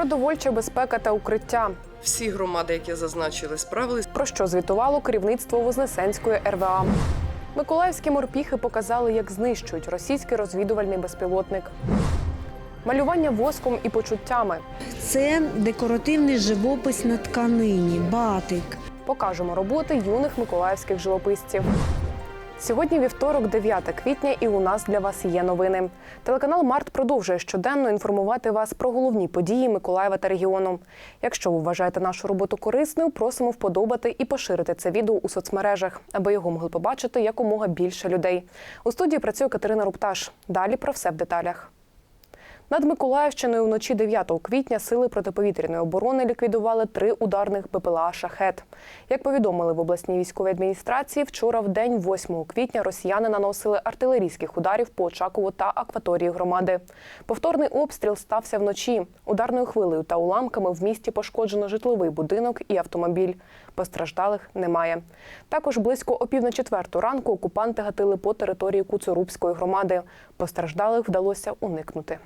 Продовольча безпека та укриття. Всі громади, які зазначили, справились. Про що звітувало керівництво Вознесенської РВА. Миколаївські морпіхи показали, як знищують російський розвідувальний безпілотник. Малювання воском і почуттями. Це декоративний живопис на тканині, батик. Покажемо роботи юних миколаївських живописців. Сьогодні вівторок, 9 квітня, і у нас для вас є новини. Телеканал Март продовжує щоденно інформувати вас про головні події Миколаєва та регіону. Якщо ви вважаєте нашу роботу корисною, просимо вподобати і поширити це відео у соцмережах, аби його могли побачити якомога більше людей. У студії працює Катерина Рупташ. Далі про все в деталях. Над Миколаївщиною вночі 9 квітня сили протиповітряної оборони ліквідували три ударних БПЛА «Шахет». Як повідомили в обласній військовій адміністрації, вчора в день 8 квітня росіяни наносили артилерійських ударів по Очакову та акваторії громади. Повторний обстріл стався вночі. Ударною хвилею та уламками в місті пошкоджено житловий будинок і автомобіль. Постраждалих немає. Також близько опівна четверту ранку окупанти гатили по території Куцурубської громади. Постраждалих вдалося уникнути.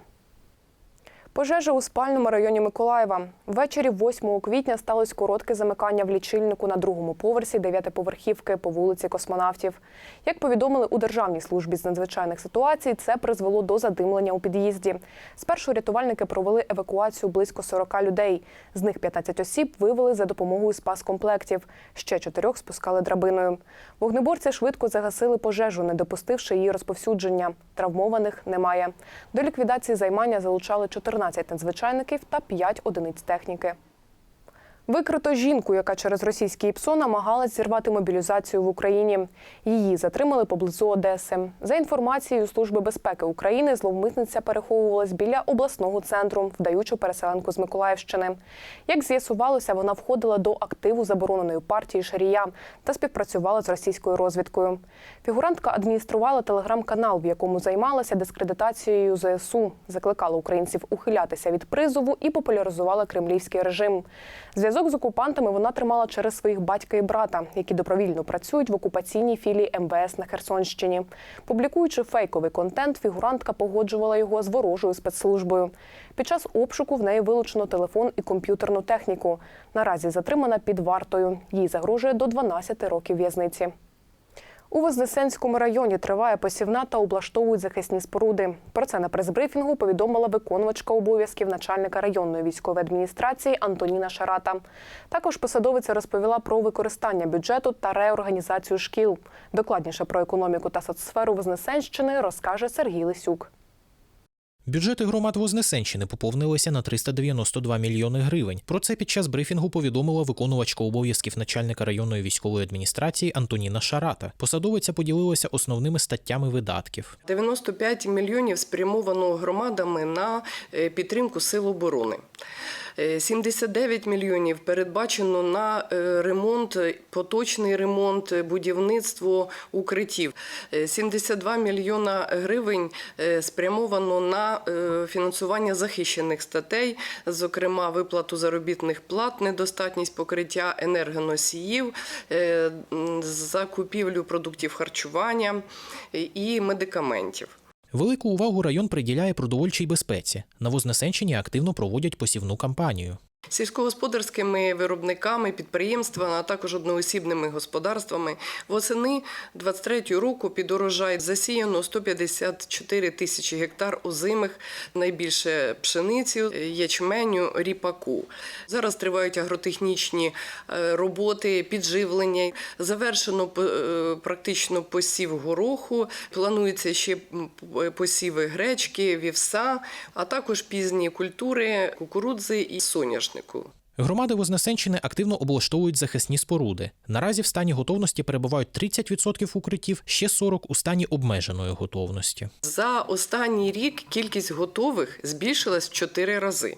Пожежа у спальному районі Миколаєва. Ввечері 8 квітня сталося коротке замикання в лічильнику на другому поверсі дев'ятиповерхівки по вулиці Космонавтів. Як повідомили у Державній службі з надзвичайних ситуацій, це призвело до задимлення у під'їзді. Спершу рятувальники провели евакуацію близько 40 людей. З них 15 осіб вивели за допомогою спас-комплектів. Ще чотирьох спускали драбиною. Вогнеборці швидко загасили пожежу, не допустивши її розповсюдження. Травмованих немає. До ліквідації займання залучали 14 надзвичайників та 5 одиниць техніки. Викрито жінку, яка через російський ІПСО намагалась зірвати мобілізацію в Україні. Її затримали поблизу Одеси. За інформацією Служби безпеки України, зловмисниця переховувалась біля обласного центру, вдаючи переселенку з Миколаївщини. Як з'ясувалося, вона входила до активу забороненої партії Шарія та співпрацювала з російською розвідкою. Фігурантка адмініструвала телеграм-канал, в якому займалася дискредитацією ЗСУ, закликала українців ухилятися від призову і популяризувала кремлівський режим. Зв'язок з окупантами вона тримала через своїх батька і брата, які добровільно працюють в окупаційній філії МВС на Херсонщині. Публікуючи фейковий контент, фігурантка погоджувала його з ворожою спецслужбою. Під час обшуку в неї вилучено телефон і комп'ютерну техніку. Наразі затримана під вартою. Їй загрожує до 12 років в'язниці. У Вознесенському районі триває посівна та облаштовують захисні споруди. Про це на прес-брифінгу повідомила виконувачка обов'язків начальника районної військової адміністрації Антоніна Шарата. Також посадовиця розповіла про використання бюджету та реорганізацію шкіл. Докладніше про економіку та соцсферу Вознесенщини розкаже Сергій Лисюк. Бюджети громад Вознесенщини поповнилися на 392 мільйони гривень. Про це під час брифінгу повідомила виконувачка обов'язків начальника районної військової адміністрації Антоніна Шарата. Посадовиця поділилася основними статтями видатків. 95 мільйонів спрямовано громадами на е, підтримку сил оборони. Е, 79 мільйонів передбачено на е, ремонт, поточний ремонт, е, будівництво укриттів. Е, 72 мільйона гривень е, спрямовано на е, фінансування захищених статей, зокрема виплату заробітних плат, недостатність покриття енергоносіїв, е, закупівлю продуктів харчування е, і медикаментів. Велику увагу район приділяє продовольчій безпеці. На Вознесенщині активно проводять посівну кампанію. Сільськогосподарськими виробниками, підприємствами, а також одноосібними господарствами восени 23 року під урожай засіяно 154 тисячі гектар озимих, найбільше пшениці, ячменю, ріпаку. Зараз тривають агротехнічні е, роботи, підживлення. Завершено е, практично посів гороху. Планується ще посіви гречки, вівса, а також пізні культури, кукурудзи і соняшнику. Громади Вознесенщини активно облаштовують захисні споруди. Наразі в стані готовності перебувають 30% укриттів, ще 40% у стані обмеженої готовності. За останній рік кількість готових збільшилась в 4 рази.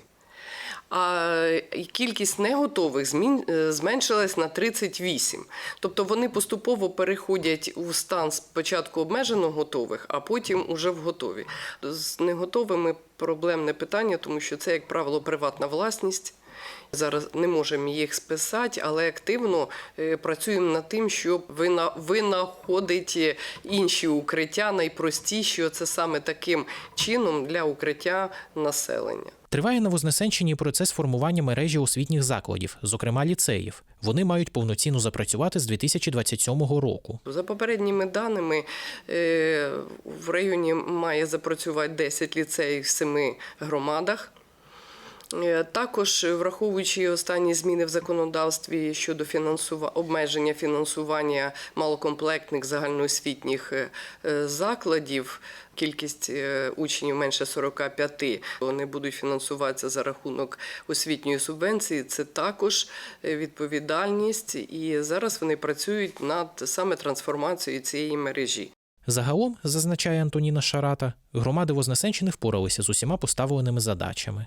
А кількість неготових змін- е, зменшилась на 38. Тобто вони поступово переходять у стан спочатку обмежено готових, а потім уже в готові. З неготовими проблемне питання, тому що це, як правило, приватна власність. Зараз не можемо їх списати, але активно е, працюємо над тим, щоб вина- винаходити інші укриття, найпростіші. Це саме таким чином для укриття населення. Триває на Вознесенщині процес формування мережі освітніх закладів, зокрема ліцеїв. Вони мають повноцінно запрацювати з 2027 року. За попередніми даними, е, в районі має запрацювати 10 ліцеїв в семи громадах. Е, Також, враховуючи останні зміни в законодавстві щодо фінансува... обмеження фінансування малокомплектних загальноосвітніх е, е, закладів, кількість е, учнів менше 45, вони будуть фінансуватися за рахунок освітньої субвенції. Це також е, відповідальність, і зараз вони працюють над саме трансформацією цієї мережі. Загалом, зазначає Антоніна Шарата, громади Вознесенщини впоралися з усіма поставленими задачами.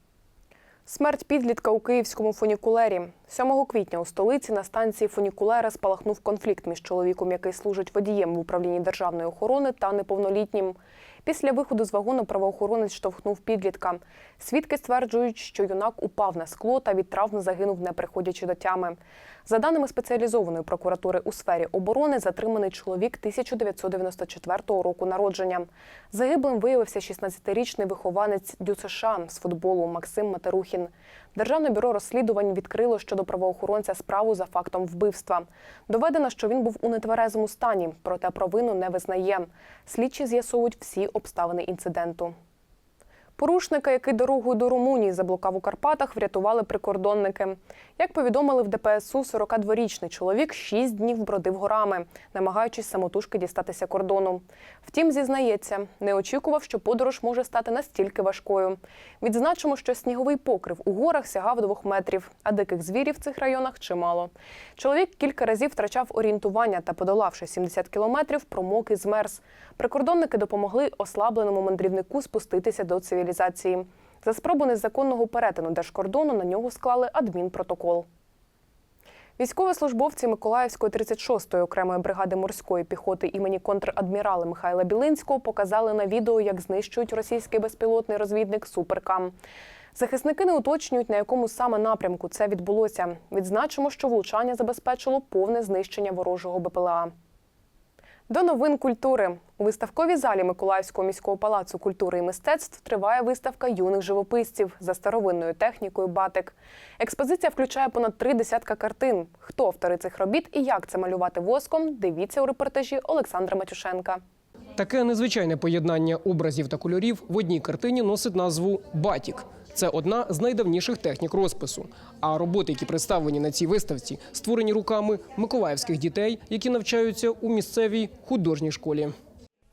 Смерть підлітка у київському фунікулері. 7 квітня у столиці на станції фунікулера спалахнув конфлікт між чоловіком, який служить водієм в управлінні державної охорони, та неповнолітнім. Після виходу з вагону правоохоронець штовхнув підлітка. Свідки стверджують, що юнак упав на скло та від травм загинув, не приходячи до тями. За даними спеціалізованої прокуратури у сфері оборони, затриманий чоловік 1994 року народження. Загиблим виявився 16-річний вихованець ДЮСШ з футболу Максим Матерухін. Державне бюро розслідувань відкрило щодо правоохоронця справу за фактом вбивства. Доведено, що він був у нетверезому стані, проте провину не визнає. Слідчі з'ясовують всі обставини інциденту. Порушника, який дорогою до Румунії заблукав у Карпатах, врятували прикордонники. Як повідомили в ДПСУ, 42-річний чоловік 6 днів бродив горами, намагаючись самотужки дістатися кордону. Втім, зізнається, не очікував, що подорож може стати настільки важкою. Відзначимо, що сніговий покрив у горах сягав двох метрів, а диких звірів в цих районах чимало. Чоловік кілька разів втрачав орієнтування та, подолавши 70 кілометрів, промок і змерз. Прикордонники допомогли ослабленому мандрівнику спуститися до цивілізації. За спробу незаконного перетину держкордону на нього склали адмінпротокол. Військовослужбовці Миколаївської 36-ї окремої бригади морської піхоти імені контрадмірала Михайла Білинського показали на відео, як знищують російський безпілотний розвідник Суперкам. Захисники не уточнюють, на якому саме напрямку це відбулося. Відзначимо, що влучання забезпечило повне знищення ворожого БПЛА. До новин культури у виставковій залі Миколаївського міського палацу культури і мистецтв триває виставка юних живописців за старовинною технікою батик. Експозиція включає понад три десятка картин. Хто автори цих робіт і як це малювати воском? Дивіться у репортажі Олександра Матюшенка. Таке незвичайне поєднання образів та кольорів в одній картині носить назву Батік. Це одна з найдавніших технік розпису. А роботи, які представлені на цій виставці, створені руками миколаївських дітей, які навчаються у місцевій художній школі.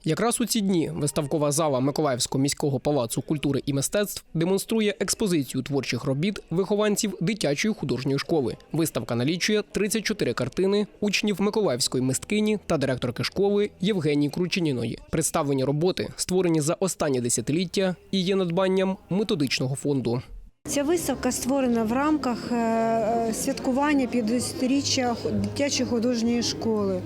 Якраз у ці дні виставкова зала Миколаївського міського палацу культури і мистецтв демонструє експозицію творчих робіт вихованців дитячої художньої школи. Виставка налічує 34 картини учнів Миколаївської мисткині та директорки школи Євгенії Кручиніної. Представлені роботи створені за останні десятиліття і є надбанням методичного фонду. Ця виставка створена в рамках е, е, святкування 50-річчя дитячої художньої школи.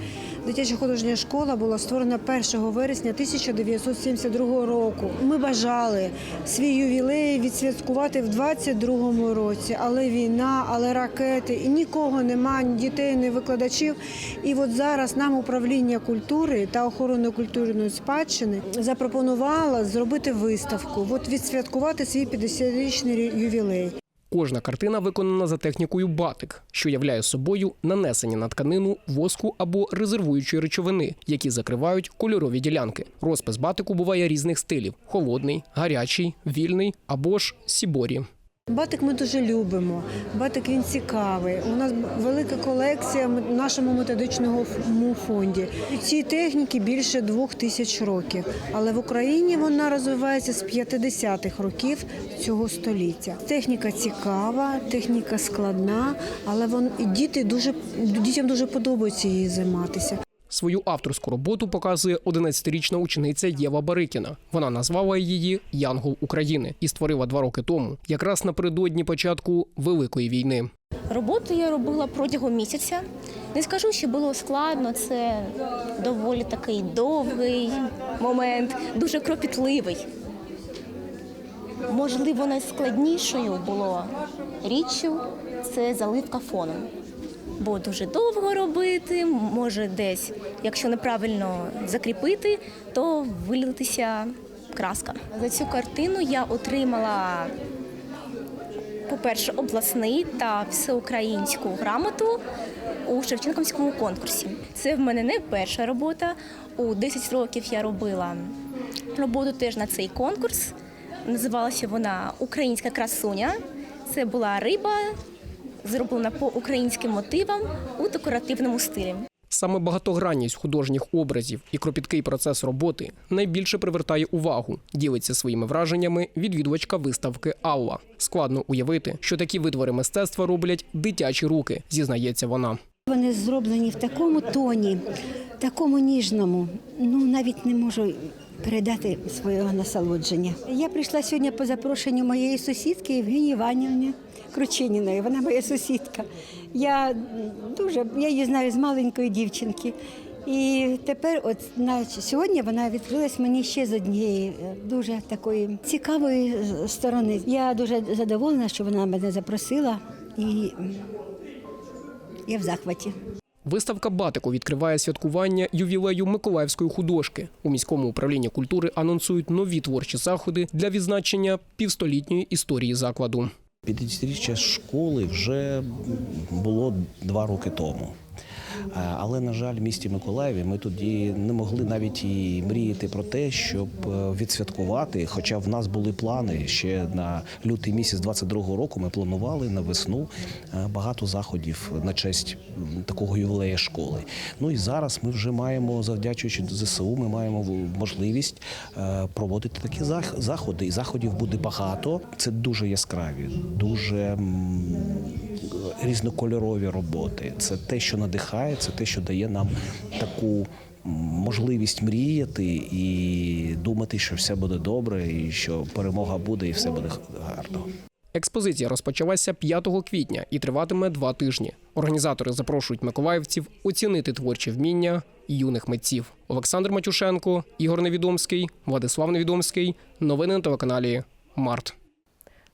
Дитяча художня школа була створена 1 вересня 1972 року. Ми бажали свій ювілей відсвяткувати в 22-му році, але війна, але ракети, і нікого нема, ні дітей, ні викладачів. І от зараз нам управління культури та охорони культурної спадщини запропонувало зробити виставку, от відсвяткувати свій 50-річний ювілей. Кожна картина виконана за технікою батик, що являє собою нанесення на тканину воску або резервуючої речовини, які закривають кольорові ділянки. Розпис батику буває різних стилів: холодний, гарячий, вільний або ж сіборі. Батик ми дуже любимо. Батик він цікавий. У нас велика колекція в нашому методичному фонді. Цій техніки більше двох тисяч років. Але в Україні вона розвивається з 50-х років цього століття. Техніка цікава, техніка складна, але вон діти дуже дітям дуже подобається її займатися. Свою авторську роботу показує 11-річна учениця Єва Барикіна. Вона назвала її Янгол України і створила два роки тому, якраз напередодні початку Великої війни. Роботу я робила протягом місяця. Не скажу, що було складно, це доволі такий довгий момент, дуже кропітливий. Можливо, найскладнішою було річчю це заливка фоном. Бо дуже довго робити, може десь, якщо неправильно закріпити, то вилитися краска. За цю картину я отримала по-перше, обласний та всеукраїнську грамоту у Шевченківському конкурсі. Це в мене не перша робота. У 10 років я робила роботу теж на цей конкурс. Називалася вона Українська красуня. Це була риба, зроблена по українським мотивам у декоративному стилі. Саме багатогранність художніх образів і кропіткий процес роботи найбільше привертає увагу. Ділиться своїми враженнями відвідувачка виставки Алла. Складно уявити, що такі витвори мистецтва роблять дитячі руки, зізнається вона. Вони зроблені в такому тоні, такому ніжному. Ну навіть не можу передати свого насолодження. Я прийшла сьогодні по запрошенню моєї сусідки Євгенії Іванівни Кручиніної. Вона моя сусідка. Я дуже я її знаю з маленької дівчинки. І тепер, от на сьогодні, вона відкрилась мені ще з однієї е, дуже такої цікавої е, сторони. Я дуже задоволена, що вона мене запросила, і я в захваті. Виставка Батику відкриває святкування ювілею Миколаївської художки. У міському управлінні культури анонсують нові творчі заходи для відзначення півстолітньої історії закладу. 50-річчя школи вже було два роки тому. Е, Але, на жаль, в місті Миколаєві ми тоді не могли навіть і мріяти про те, щоб е, відсвяткувати. Хоча в нас були плани ще на лютий місяць 22-го року. Ми планували на весну е, багато заходів на честь такого ювілея школи. Ну і зараз ми вже маємо, завдячуючи ЗСУ, ми маємо можливість проводити такі зах- заходи. І заходів буде багато. Це дуже яскраві, дуже різнокольорові роботи. Це те, що надихає, це те, що дає нам таку можливість мріяти і думати, що все буде добре, і що перемога буде, і все буде гарно. Експозиція розпочалася 5 квітня і триватиме два тижні. Організатори запрошують миколаївців оцінити творчі вміння юних митців. Олександр Матюшенко, Ігор Невідомський, Владислав Невідомський. Новини на телеканалі Март.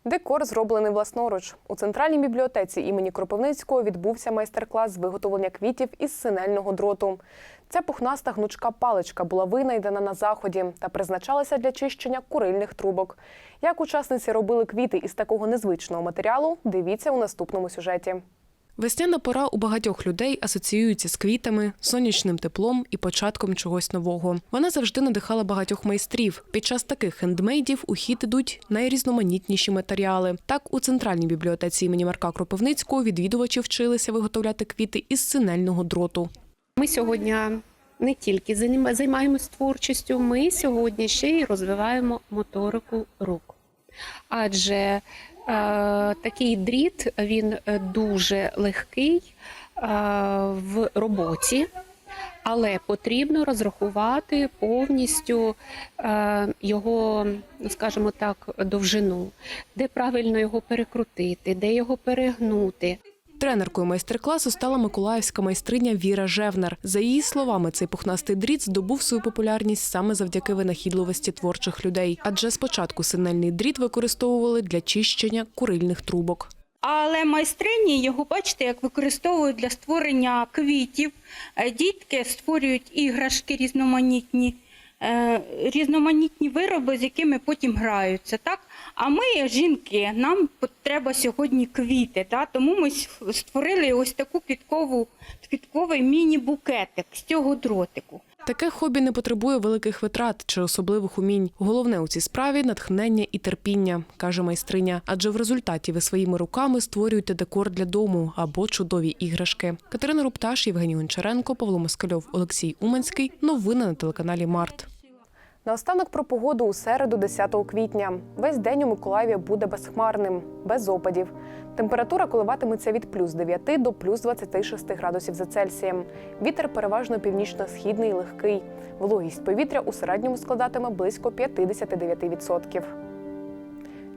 Декор зроблений власноруч. У центральній бібліотеці імені Кропивницького відбувся майстер-клас з виготовлення квітів із синельного дроту. Ця пухнаста гнучка паличка була винайдена на заході та призначалася для чищення курильних трубок. Як учасниці робили квіти із такого незвичного матеріалу, дивіться у наступному сюжеті. Весняна пора у багатьох людей асоціюється з квітами, сонячним теплом і початком чогось нового. Вона завжди надихала багатьох майстрів. Під час таких хендмейдів у хід ідуть найрізноманітніші матеріали. Так, у центральній бібліотеці імені Марка Кропивницького відвідувачі вчилися виготовляти квіти із синельного дроту. Ми сьогодні не тільки займа- займаємось творчістю, ми сьогодні ще й розвиваємо моторику рук. Адже такий дріт він е, дуже легкий е, в роботі, але потрібно розрахувати повністю е, його, скажімо так, довжину, де правильно його перекрутити, де його перегнути. Тренеркою майстер-класу стала миколаївська майстриня Віра Жевнер. За її словами, цей пухнастий дріт здобув свою популярність саме завдяки винахідливості творчих людей. Адже спочатку синельний дріт використовували для чищення курильних трубок. Але майстрині його, бачите, як використовують для створення квітів. Е, Дітки створюють іграшки різноманітні, різноманітні вироби, з якими потім граються. Так? А ми, жінки, нам треба сьогодні квіти. Так? Тому ми створили ось таку квіткову, квітковий міні-букетик з цього дротику. Таке хобі не потребує великих витрат чи особливих умінь. Головне у цій справі натхнення і терпіння, каже майстриня. Адже в результаті ви своїми руками створюєте декор для дому або чудові іграшки. Катерина Рупташ, Євгеній Гончаренко, Павло Москальов, Олексій Уманський. Новини на телеканалі Март. Наостанок про погоду у середу, 10 квітня. Весь день у Миколаєві буде безхмарним, без опадів. Температура коливатиметься від плюс 9 до плюс 26 градусів за Цельсієм. Вітер переважно північно-східний легкий. Вологість повітря у середньому складатиме близько 59%.